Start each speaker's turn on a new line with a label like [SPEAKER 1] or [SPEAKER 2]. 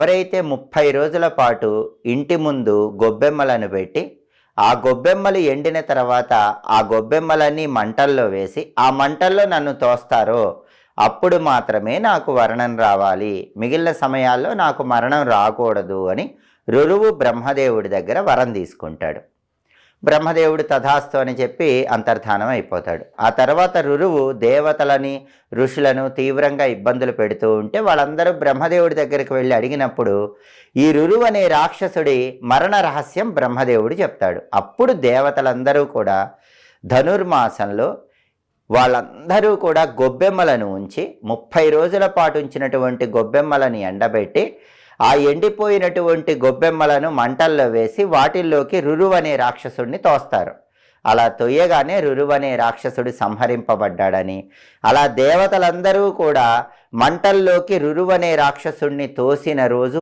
[SPEAKER 1] ఎవరైతే ముప్పై రోజుల పాటు ఇంటి ముందు గొబ్బెమ్మలను పెట్టి ఆ గొబ్బెమ్మలు ఎండిన తర్వాత ఆ గొబ్బెమ్మలన్నీ మంటల్లో వేసి ఆ మంటల్లో నన్ను తోస్తారో అప్పుడు మాత్రమే నాకు వరణం రావాలి. మిగిలిన సమయాల్లో నాకు మరణం రాకూడదు అని రురువు బ్రహ్మదేవుడి దగ్గర వరం తీసుకుంటాడు. బ్రహ్మదేవుడు తథాస్తు అని చెప్పి అంతర్ధానం అయిపోతాడు. ఆ తర్వాత రురువు దేవతలని ఋషులను తీవ్రంగా ఇబ్బందులు పెడుతూ ఉంటే వాళ్ళందరూ బ్రహ్మదేవుడి దగ్గరికి వెళ్ళి అడిగినప్పుడు ఈ రురువు అనే రాక్షసుడి మరణ రహస్యం బ్రహ్మదేవుడు చెప్తాడు. అప్పుడు దేవతలందరూ కూడా ధనుర్మాసంలో వాళ్ళందరూ కూడా గొబ్బెమ్మలను ఉంచి ముప్పై రోజుల పాటు ఉంచినటువంటి గొబ్బెమ్మలను ఎండబెట్టి ఆ ఎండిపోయినటువంటి గొబ్బెమ్మలను మంటల్లో వేసి వాటిల్లోకి రురువనే రాక్షసుడిని తోస్తారు. అలా తొయ్యగానే రురువనే రాక్షసుడు సంహరింపబడ్డాడని. అలా దేవతలందరూ కూడా మంటల్లోకి రురువనే రాక్షసుడిని తోసిన రోజు